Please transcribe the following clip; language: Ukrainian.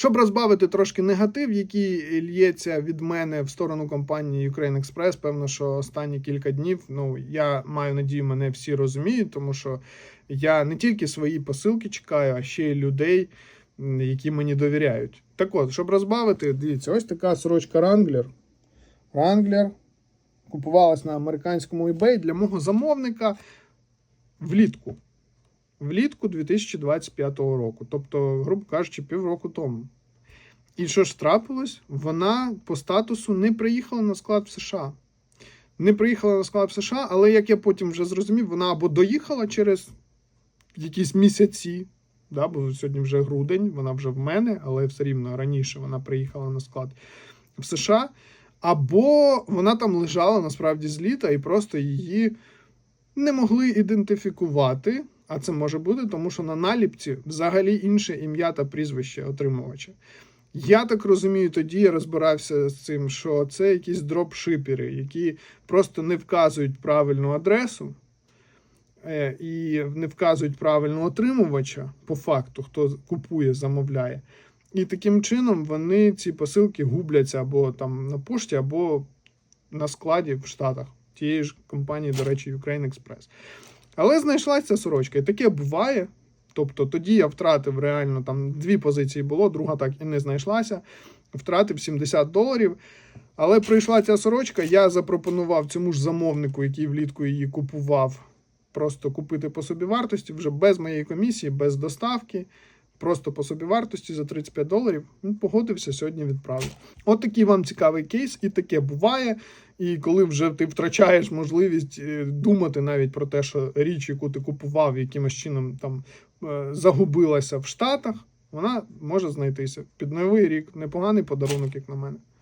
Щоб розбавити трошки негатив, який лється від мене в сторону компанії Ukraine Express, певно, що останні кілька днів, ну я маю надію, мене всі розуміють, тому що я не тільки свої посилки чекаю, а ще й людей, які мені довіряють. Так от, щоб розбавити, дивіться, ось така сорочка Wrangler. Wrangler купувалась на американському eBay для мого замовника влітку. Влітку 2025 року, тобто, грубо кажучи, півроку тому. І що ж трапилось? Вона по статусу не приїхала на склад в США. Не приїхала на склад в США, але як я потім вже зрозумів, вона або доїхала через якісь місяці, да, бо сьогодні вже грудень, вона вже в мене, але все рівно раніше вона приїхала на склад в США. Або вона там лежала насправді з літа і просто її не могли ідентифікувати. А це може бути, тому що на наліпці взагалі інше ім'я та прізвище отримувача. Я так розумію, тоді я розбирався з цим, що це якісь дропшипери, які просто не вказують правильну адресу е, і не вказують правильного отримувача по факту, хто купує, замовляє. І таким чином вони ці посилки губляться або там на пошті, або на складі в Штатах тієї ж компанії, до речі, Ukraine Express. Але знайшлася сорочка, і таке буває. Тобто тоді я втратив реально там дві позиції було, друга так і не знайшлася. Втратив 70 доларів. Але прийшла ця сорочка, я запропонував цьому ж замовнику, який влітку її купував, просто купити по собі вартості вже без моєї комісії, без доставки. Просто по собі вартості за 35 доларів. Він погодився сьогодні відправив. От такий вам цікавий кейс, і таке буває. І коли вже ти втрачаєш можливість е, думати навіть про те, що річ, яку ти купував, якимось чином там е, загубилася в Штатах, вона може знайтися під новий рік. Непоганий подарунок, як на мене.